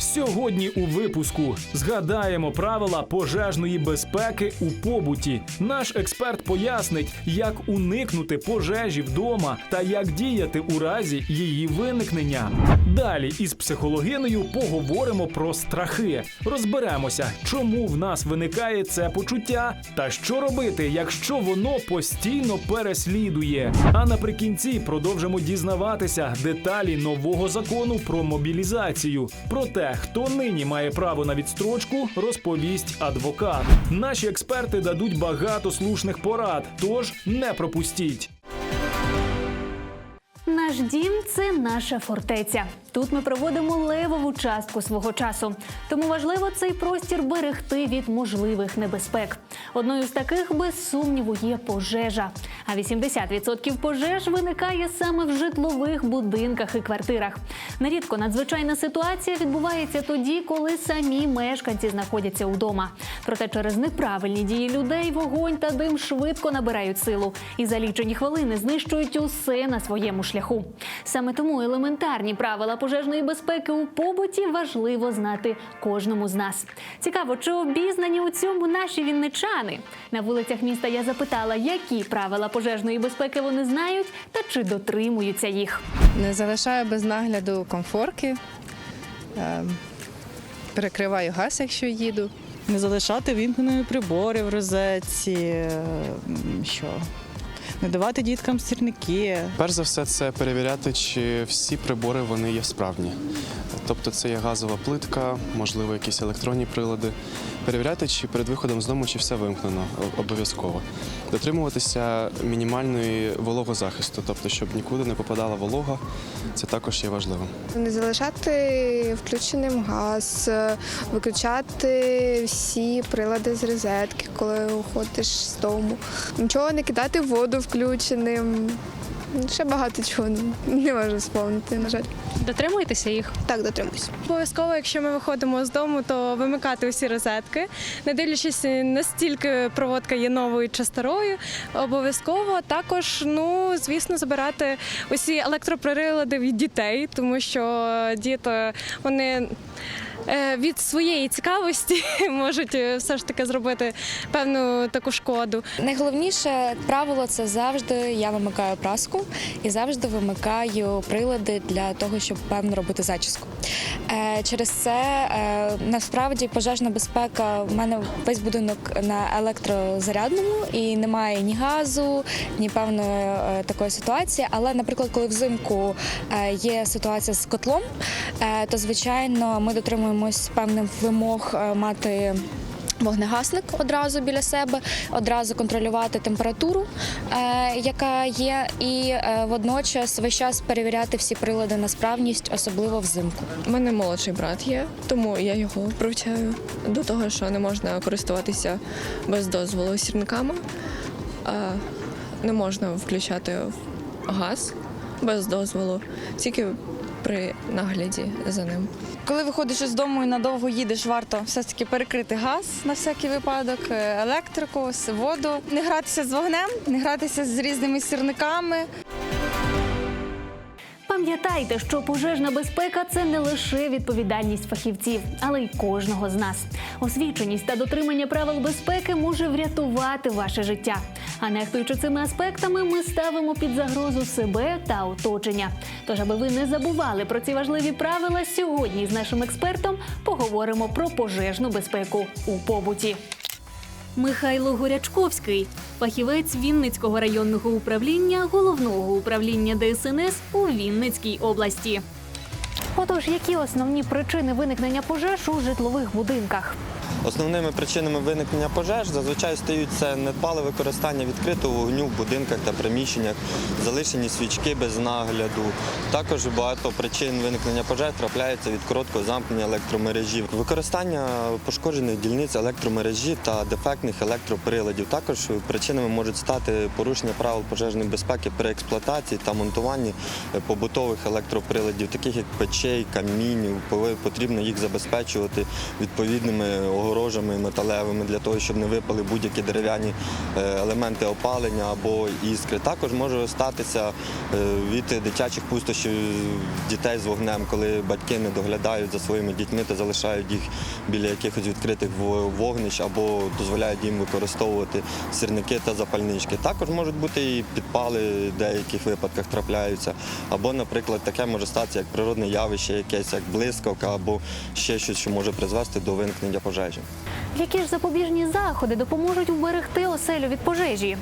Сьогодні у випуску згадаємо правила пожежної безпеки у побуті. Наш експерт пояснить, як уникнути пожежі вдома та як діяти у разі її виникнення. Далі із психологинею поговоримо про страхи. Розберемося, чому в нас виникає це почуття та що робити, якщо воно постійно переслідує. А наприкінці продовжимо дізнаватися деталі нового закону про мобілізацію. Про те, хто нині має право на відстрочку, розповість адвокат. Наші експерти дадуть багато слушних порад, тож не пропустіть. Наш дім це наша фортеця. Тут ми проводимо левову частку свого часу. Тому важливо цей простір берегти від можливих небезпек. Одною з таких, без сумніву, є пожежа. А 80% пожеж виникає саме в житлових будинках і квартирах. Нерідко надзвичайна ситуація відбувається тоді, коли самі мешканці знаходяться вдома. Проте через неправильні дії людей вогонь та дим швидко набирають силу і за лічені хвилини знищують усе на своєму шляху. Саме тому елементарні правила пожежної безпеки у побуті важливо знати кожному з нас. Цікаво, чи обізнані у цьому наші вінничани? На вулицях міста я запитала, які правила пожежної безпеки вони знають та чи дотримуються їх. Не залишаю без нагляду комфорки. Е, Перекриваю газ, якщо їду. Не залишати вімкнені прибори в розетці, е, що не давати діткам сірники. Перш за все, це перевіряти, чи всі прибори вони є справні. Тобто це є газова плитка, можливо, якісь електронні прилади. Перевіряти, чи перед виходом з дому чи все вимкнено обов'язково. Дотримуватися мінімальної вологозахисту, тобто, щоб нікуди не попадала волога, це також є важливим. Не залишати включеним газ, виключати всі прилади з розетки, коли уходиш з дому. Нічого не кидати воду включеним. Ще багато чого не можу сповнити, на жаль. Дотримуєтеся їх? Так, дотримуюсь. Обов'язково, якщо ми виходимо з дому, то вимикати усі розетки, не дивлячись настільки проводка є новою чи старою. Обов'язково також, ну звісно, забирати усі електроприлади від дітей, тому що діти вони. Е, Від своєї цікавості можуть е, все ж таки зробити певну таку шкоду. Найголовніше правило це завжди я вимикаю праску і завжди вимикаю прилади для того, щоб певно робити зачіску. Е, через це насправді пожежна безпека в мене весь будинок на електрозарядному і немає ні газу, ні певної такої ситуації. Але, наприклад, коли взимку є ситуація з котлом, то звичайно ми дотримуємось певних вимог е, мати. Вогнегасник одразу біля себе, одразу контролювати температуру, е, яка є, і е, водночас весь час перевіряти всі прилади на справність, особливо взимку. У мене молодший брат є, тому я його привчаю до того, що не можна користуватися без дозволу сірниками, не можна включати газ без дозволу, тільки при нагляді за ним. Коли виходиш із дому і надовго їдеш, варто все ж таки перекрити газ на всякий випадок, е, електрику, воду, не гратися з вогнем, не гратися з різними сірниками. Пам'ятайте, що пожежна безпека це не лише відповідальність фахівців, але й кожного з нас. Освіченість та дотримання правил безпеки може врятувати ваше життя. А нехтуючи цими аспектами, ми ставимо під загрозу себе та оточення. Тож, аби ви не забували про ці важливі правила, сьогодні з нашим експертом поговоримо про пожежну безпеку у побуті. Михайло Горячковський, фахівець Вінницького районного управління головного управління ДСНС у Вінницькій області. Отож, які основні причини виникнення пожеж у житлових будинках? Основними причинами виникнення пожеж зазвичай стають це недбале використання відкритого вогню в будинках та приміщеннях, залишені свічки без нагляду. Також багато причин виникнення пожеж трапляється від короткого замкнення електромережі, використання пошкоджених дільниць електромережі та дефектних електроприладів. Також причинами можуть стати порушення правил пожежної безпеки при експлуатації та монтуванні побутових електроприладів, таких як печей, камінів. Потрібно їх забезпечувати відповідними огорожами металевими для того, щоб не випали будь-які дерев'яні е, елементи опалення або іскри. Також може статися е, від дитячих пустощів дітей з вогнем, коли батьки не доглядають за своїми дітьми та залишають їх біля якихось відкритих вогнищ або дозволяють їм використовувати сірники та запальнички. Також можуть бути і підпали в деяких випадках трапляються. Або, наприклад, таке може статися як природне явище, якесь як блискавка, або ще щось, що може призвести до виникнення пожежі. Які ж запобіжні заходи допоможуть уберегти оселю від пожежі?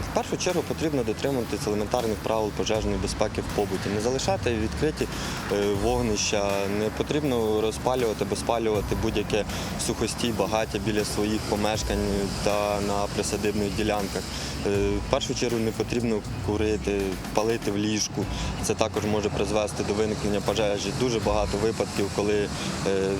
В першу чергу потрібно дотримуватися елементарних правил пожежної безпеки в побуті. Не залишати відкриті е, вогнища, не потрібно розпалювати, безпалювати будь-яке сухостій, багаття біля своїх помешкань та на присадибних ділянках. Е, В першу чергу не потрібно курити, палити в ліжку. Це також може призвести до виникнення пожежі. Дуже багато випадків, коли е,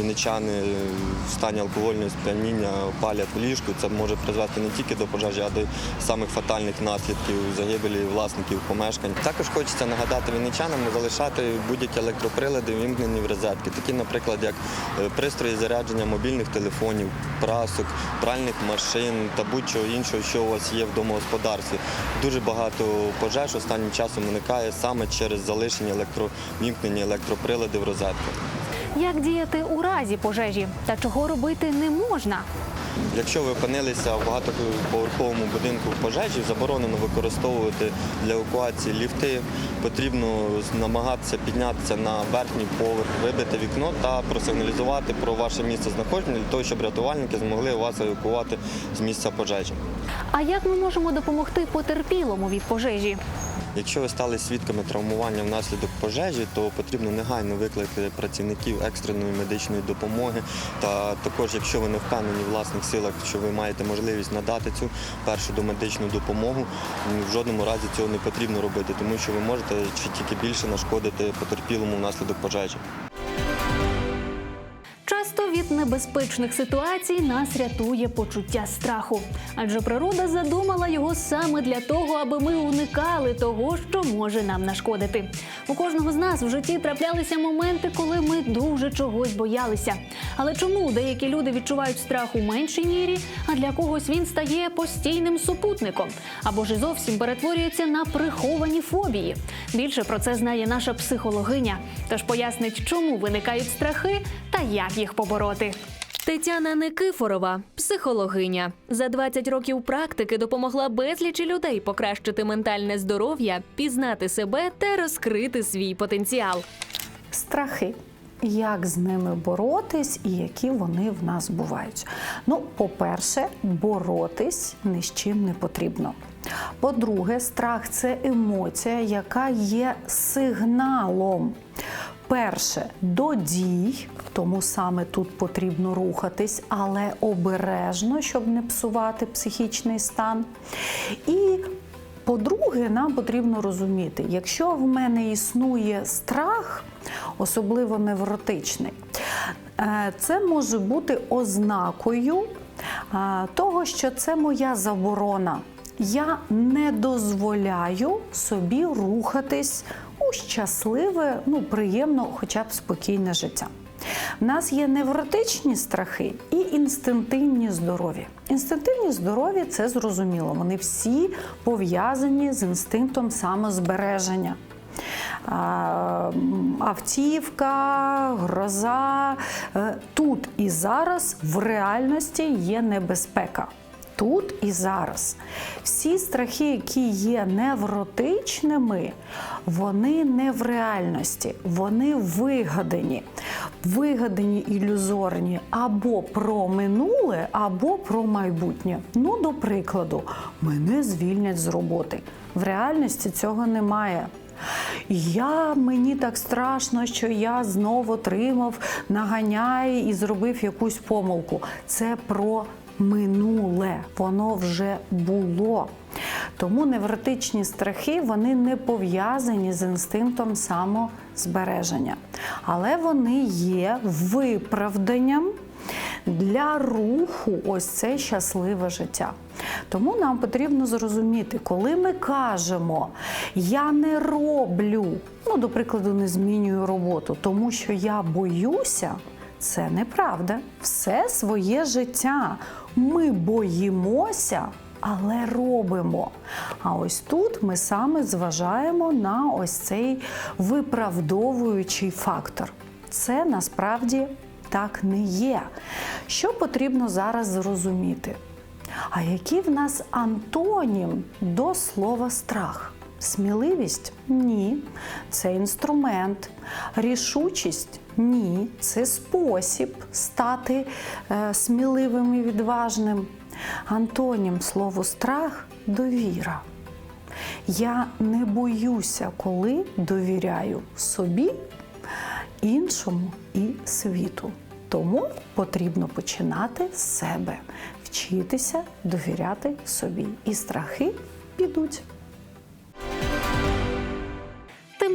вінничани в стані алкогольного сп'яніння палять в ліжку. Це може призвести не тільки до пожежі, а до самих фатальних наслідків загибелі власників помешкань. Також хочеться нагадати вінничанам не залишати будь-які електроприлади вімкнені в розетки, такі, наприклад, як е, пристрої зарядження мобільних телефонів, прасок, пральних машин та будь-чого іншого, що у вас є в домогосподарстві. Дуже багато пожеж останнім часом виникає саме через залишення електровімкнені електроприлади в розетках. Як діяти у разі пожежі та чого робити не можна? Якщо ви опинилися в багатоповерховому будинку в пожежі, заборонено використовувати для евакуації ліфти. Потрібно намагатися піднятися на верхній поверх, вибити вікно та просигналізувати про ваше місце знаходження для того, щоб рятувальники змогли вас евакувати з місця пожежі. А як ми можемо допомогти потерпілому від пожежі? Якщо ви стали свідками травмування внаслідок пожежі, то потрібно негайно викликати працівників екстреної медичної допомоги. Та також, якщо ви не впевнені в власних силах, що ви маєте можливість надати цю першу домедичну допомогу, в жодному разі цього не потрібно робити, тому що ви можете чи тільки більше нашкодити потерпілому внаслідок пожежі. Від небезпечних ситуацій нас рятує почуття страху, адже природа задумала його саме для того, аби ми уникали того, що може нам нашкодити. У кожного з нас в житті траплялися моменти, коли ми дуже чогось боялися. Але чому деякі люди відчувають страх у меншій мірі, а для когось він стає постійним супутником або ж і зовсім перетворюється на приховані фобії? Більше про це знає наша психологиня, тож пояснить, чому виникають страхи та як їх побороти. Тетяна Никифорова, психологиня, за 20 років практики допомогла безлічі людей покращити ментальне здоров'я, пізнати себе та розкрити свій потенціал. страхи. Як з ними боротись і які вони в нас бувають? Ну, по-перше, боротись ні з чим не потрібно. По-друге, страх це емоція, яка є сигналом. Перше до дій, тому саме тут потрібно рухатись, але обережно, щоб не псувати психічний стан. І по-друге, нам потрібно розуміти, якщо в мене існує страх, особливо невротичний, е, це може бути ознакою е, того, що це моя заборона. Я не дозволяю собі рухатись у щасливе, ну приємно, хоча б спокійне життя. У нас є невротичні страхи і інстинктивні здорові. Інстинктивні здорові це зрозуміло. Вони всі пов'язані з інстинктом самозбереження. Автівка, гроза. Е, Тут і зараз в реальності є небезпека. Тут і зараз. Всі страхи, які є невротичними, вони не в реальності, вони вигадані. Вигадані ілюзорні або про минуле, або про майбутнє. Ну, до прикладу, мене звільнять з роботи. В реальності цього немає. Я мені так страшно, що я знову отримав наганяй і зробив якусь помилку. Це про минуле, воно вже було. Тому невротичні страхи вони не пов'язані з інстинктом самозбереження, але вони є виправданням для руху ось це щасливе життя. Тому нам потрібно зрозуміти, коли ми кажемо я не роблю, ну, до прикладу, не змінюю роботу, тому що я боюся, Це неправда. Все своє життя. Ми боїмося, але робимо. А ось тут ми саме зважаємо на ось цей виправдовуючий фактор. Це насправді так не є. Що потрібно зараз зрозуміти? А який в нас антонім до слова страх? Сміливість? Ні. Це інструмент. Рішучість? Ні. Це спосіб стати е, сміливим і відважним. Антонім слову страх довіра. Я не боюся, коли довіряю собі, іншому і світу. Тому потрібно починати з себе, вчитися довіряти собі. І страхи підуть.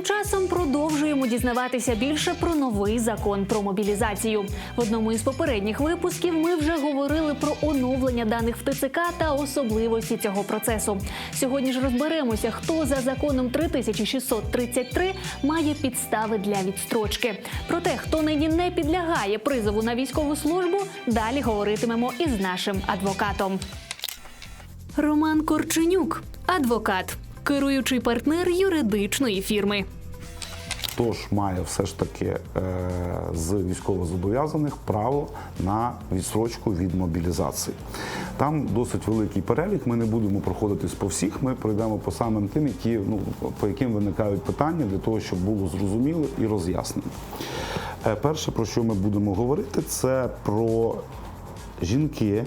Часом продовжуємо дізнаватися більше про новий закон про мобілізацію. В одному із попередніх випусків ми вже говорили про оновлення даних в ТЦК та особливості цього процесу. Сьогодні ж розберемося, хто за законом 3633 має підстави для відстрочки. Про те, хто нині не підлягає призову на військову службу, далі говоритимемо із нашим адвокатом. Роман Корченюк, адвокат, керуючий партнер юридичної фірми. Хто ж має все ж таки е, з військовозобов'язаних право на відстрочку від мобілізації? Там досить великий перелік. Ми не будемо проходитись по всіх. Ми пройдемо по самим тим, які ну по яким виникають питання для того, щоб було зрозуміло і роз'яснено. Е, перше, про що ми будемо говорити, це про жінки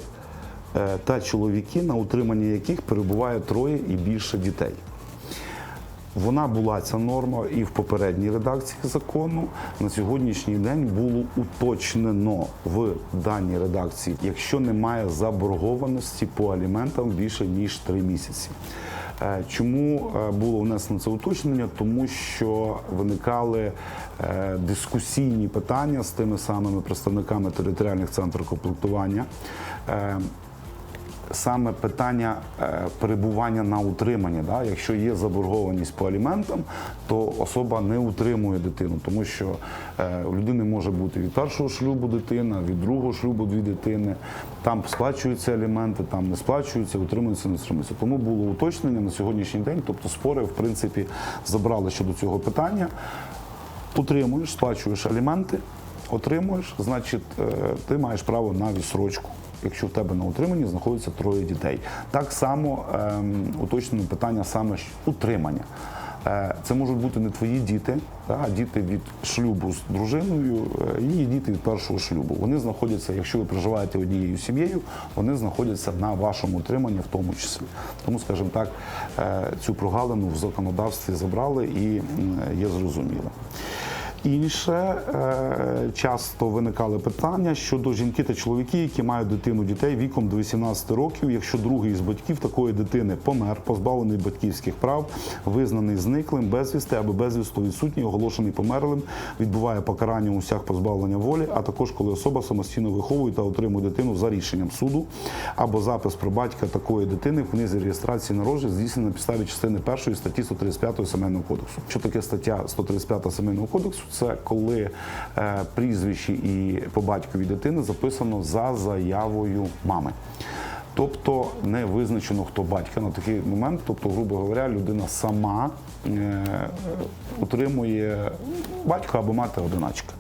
е, та чоловіки, на утриманні яких перебуває троє і більше дітей. Вона була ця норма і в попередній редакції закону. На сьогоднішній день було уточнено в даній редакції, якщо немає заборгованості по аліментам більше ніж три місяці. Е, Чому е, було внесено це уточнення? Тому що виникали е, дискусійні питання з тими самими представниками територіальних центрів комплектування. Саме питання е, перебування на утриманні. Да? Якщо є заборгованість по аліментам, то особа не утримує дитину, тому що е, у людини може бути від першого шлюбу дитина, від другого шлюбу дві дитини. Там сплачуються аліменти, там не сплачуються, утримуються, не утримуються. Тому було уточнення на сьогоднішній день. Тобто спори, в принципі, забрали щодо цього питання. Утримуєш, сплачуєш аліменти, отримуєш, значить, е, ти маєш право на відсрочку. Якщо в тебе на утриманні знаходиться троє дітей. Так само ем, уточнено питання саме утримання. Е, Це можуть бути не твої діти, а діти від шлюбу з дружиною, е, і діти від першого шлюбу. Вони знаходяться, якщо ви проживаєте однією сім'єю, вони знаходяться на вашому утриманні в тому числі. Тому, скажімо так, е, цю прогалину в законодавстві забрали і є зрозуміло. Інше е, часто виникали питання щодо жінки та чоловіки, які мають дитину дітей віком до 18 років. Якщо другий із батьків такої дитини помер, позбавлений батьківських прав, визнаний зниклим, безвісти або безвісто відсутній, оголошений померлим, відбуває покарання у всях позбавлення волі, а також коли особа самостійно виховує та отримує дитину за рішенням суду, або запис про батька такої дитини в книзі реєстрації народження здійснено на підставі частини першої статті 135 Сімейного кодексу. Що таке стаття 135 Сімейного кодексу? Це коли е, прізвище і по батькові дитини записано за заявою мами. Тобто не визначено, хто батька на такий момент. Тобто, грубо говоря, людина сама е, утримує батька або мати одиначка.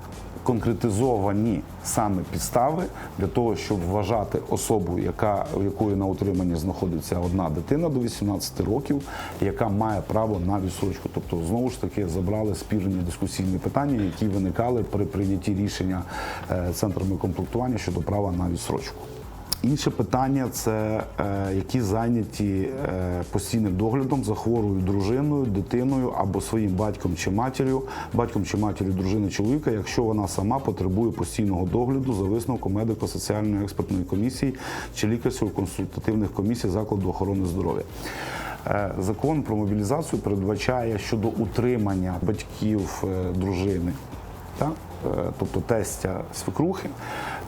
Конкретизовані саме підстави для того, щоб вважати особу, яка в якої на утриманні знаходиться одна дитина до 18 років, яка має право на відсрочку. Тобто, знову ж таки, забрали спірні дискусійні питання, які виникали при прийнятті рішення е, центрами комплектування щодо права на відсрочку. Інше питання це е, які зайняті е, постійним доглядом за хворою дружиною, дитиною або своїм батьком чи матір'ю, батьком чи матір'ю дружини чоловіка, якщо вона сама потребує постійного догляду за висновком медико-соціальної експертної комісії чи лікарсько-консультативних комісій закладу охорони здоров'я. Е, Закон про мобілізацію передбачає щодо утримання батьків дружини. Так? Е, тобто тестя свекрухи,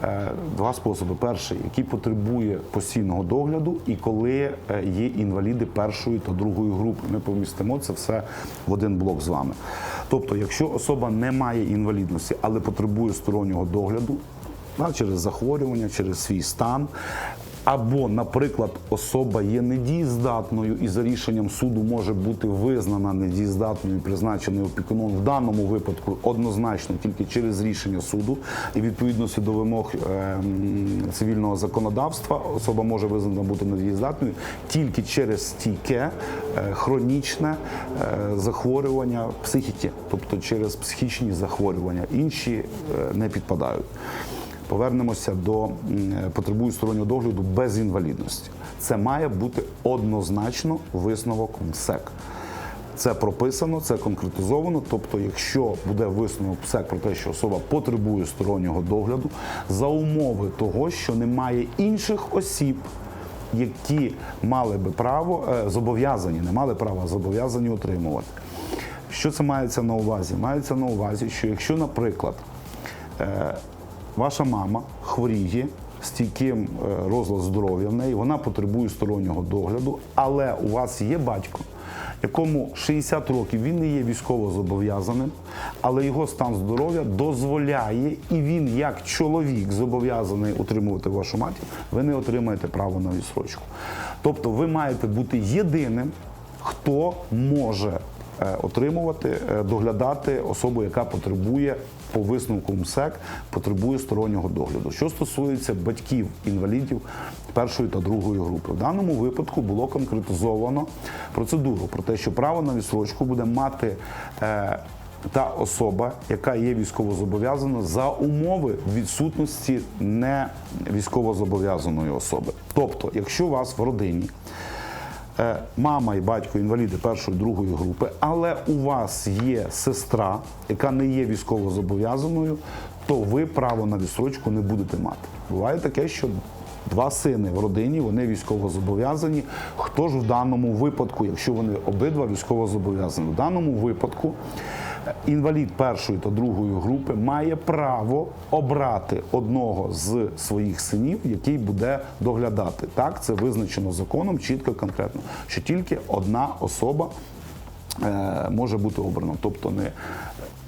е, два способи. Перший, який потребує постійного догляду, і коли е, є інваліди першої та другої групи. Ми помістимо це все в один блок з вами. Тобто, якщо особа не має інвалідності, але потребує стороннього догляду, через захворювання, через свій стан. Або, наприклад, особа є недієздатною і за рішенням суду може бути визнана недієздатною призначеною опікуном в даному випадку однозначно тільки через рішення суду і відповідності до вимог е, м, цивільного законодавства особа може визнана бути недієздатною тільки через стійке е, хронічне е, захворювання психіки, тобто через психічні захворювання. Інші е, не підпадають. Повернемося до потребує стороннього догляду без інвалідності. Це має бути однозначно висновок МСЕК. Це прописано, це конкретизовано. Тобто, якщо буде висновок ПСЕК про те, що особа потребує стороннього догляду, за умови того, що немає інших осіб, які мали би право е, зобов'язані, не мали права, зобов'язані отримувати. Що це мається на увазі? Мається на увазі, що якщо, наприклад, е, ваша мама хворіє, стійким е, розлад здоров'я в неї, вона потребує стороннього догляду, але у вас є батько, якому 60 років він не є військово зобов'язаним, але його стан здоров'я дозволяє, і він, як чоловік, зобов'язаний утримувати вашу матір, ви не отримаєте право на відсрочку. Тобто ви маєте бути єдиним, хто може отримувати, е, доглядати особу, яка потребує по висновку МСЕК, потребує стороннього догляду. Що стосується батьків інвалідів першої та другої групи, в даному випадку було конкретизовано процедуру про те, що право на відсрочку буде мати. е, Та особа, яка є військовозобов'язана за умови відсутності не військовозобов'язаної особи. Тобто, якщо у вас в родині е, мама і батько інваліди першої другої групи, але у вас є сестра, яка не є військовозобов'язаною, то ви право на відсрочку не будете мати. Буває таке, що два сини в родині, вони військовозобов'язані. Хто ж в даному випадку, якщо вони обидва військовозобов'язані, в даному випадку е, інвалід першої та другої групи має право обрати одного з своїх синів, який буде доглядати. Так, це визначено законом, чітко конкретно, що тільки одна особа е, може бути обрана. Тобто не,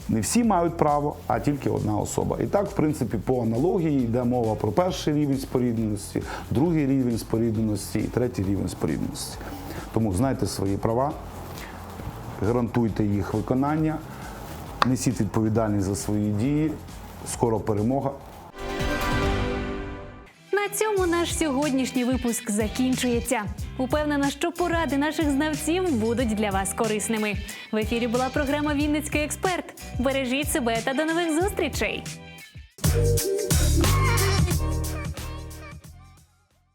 не всі мають право, а тільки одна особа. І так, в принципі, по аналогії йде мова про перший рівень спорідненості, другий рівень спорідненості і третій рівень спорідненості. Тому знайте свої права, гарантуйте їх виконання, несіть відповідальність за свої дії. Скоро перемога. На цьому наш сьогоднішній випуск закінчується. Упевнена, що поради наших знавців будуть для вас корисними. В ефірі була програма Вінницький експерт. Бережіть себе та до нових зустрічей.